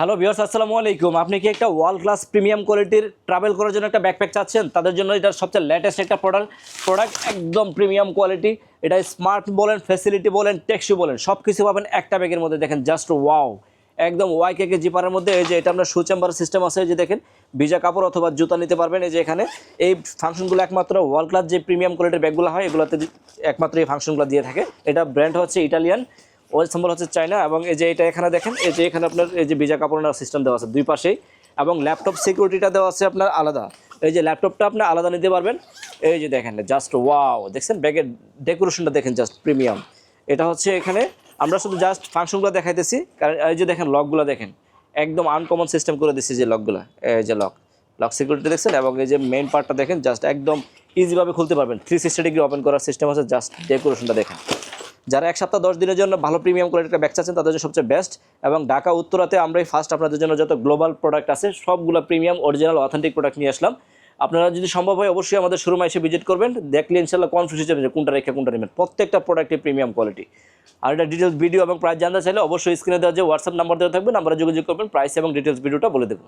Hello viewers, আসসালামু আলাইকুম। আপনি কি একটা ওয়ার্ল্ড ক্লাস প্রিমিয়াম কোয়ালিটির ট্রাভেল করার জন্য একটা ব্যাকপ্যাক চাচ্ছেন? তাদের জন্য এটা সবচেয়ে লেটেস্ট একটা প্রোডাক্ট প্রোডাক্ট একদম প্রিমিয়াম কোয়ালিটি এটা স্মার্ট বলেন ফ্যাসিলিটি বলেন টেক্সি বলেন সব কিছু পাবেন একটা ব্যাগের মধ্যে। দেখেন জাস্ট ওয়াও একদম ওয়াই কেকে জিপারের মধ্যে এই যে এটা আপনার শু চেম্বার সিস্টেম আছে যে দেখেন, ভিজা কাপড় অথবা জুতা নিতে পারবেন। এই যে এখানে, এই ফাংশনগুলো একমাত্র ওয়ার্ল্ড ক্লাস যে প্রিমিয়াম কোয়ালিটির ব্যাগগুলো হয়, এগুলোতে একমাত্র এই ফাংশনগুলো দিয়ে থাকে। এটা ব্র্যান্ড হচ্ছে ইটালিয়ান ওয়েল সিম্বল হচ্ছে চায়না এবং এই যে এটা এখানে দেখেন, এই যে এখানে আপনার এই যে ভিজা কাপড় সিস্টেম দেওয়া আছে দুই পাশেই এবং ল্যাপটপ সিকিউরিটিটা দেওয়া আছে আপনার আলাদা। এই যে ল্যাপটপটা আপনি আলাদা নিতে পারবেন। এই যে দেখেন জাস্ট ওয়াও দেখছেন? ব্যাগের ডেকোরেশনটা দেখেন জাস্ট প্রিমিয়াম এটা হচ্ছে এখানে, আমরা শুধু জাস্ট ফাংশনগুলো দেখাইতেছি। কারণ এই যে দেখেন লকগুলো দেখেন, একদম আনকমন সিস্টেম করে দিচ্ছি যে লকগুলো এই যে লক লক সিকিউরিটি দেখছেন? এবং এই যে মেন পার্টটা দেখেন জাস্ট একদম ইজিভাবে খুলতে পারবেন। থ্রি সিক্সটি ডিগ্রি ওপেন করার সিস্টেম আছে জাস্ট ডেকোরেশনটা দেখেন। যারা এক সপ্তাহ, দশ দিনের জন্য ভালো প্রিমিয়াম কোয়ালিটির ব্যাগ চাচ্ছেন তাদের জন্য সবচেয়ে বেস্ট এবং ঢাকা, উত্তরাতে আমরাই ফার্স্ট আপনাদের জন্য যত গ্লোবাল প্রোডাক্ট আছে, সবগুলো প্রিমিয়াম অরিজিনাল অথেন্টিক প্রোডাক্ট নিয়ে আসলাম। আপনারা যদি সম্ভব হয় অবশ্যই আমাদের শোরুমে এসে ভিজিট করবেন। দেখলে ইনশাল্লাহ কনফিউজ যে কোনটা রেখে, কোনটা নেবেন প্রত্যেকটা প্রোডাক্টের প্রিমিয়াম কোয়ালিটি আর এটা ডিটেলস ভিডিও এবং প্রাইস জানতে চাইলে অবশ্যই স্ক্রিনে দেওয়া যে হোয়াটসঅ্যাপ নাম্বার দেওয়া থাকবে নাম্বারে যোগাযোগ করবেন প্রাইস এবং ডিটেলস ভিডিওটা বলে দেবো।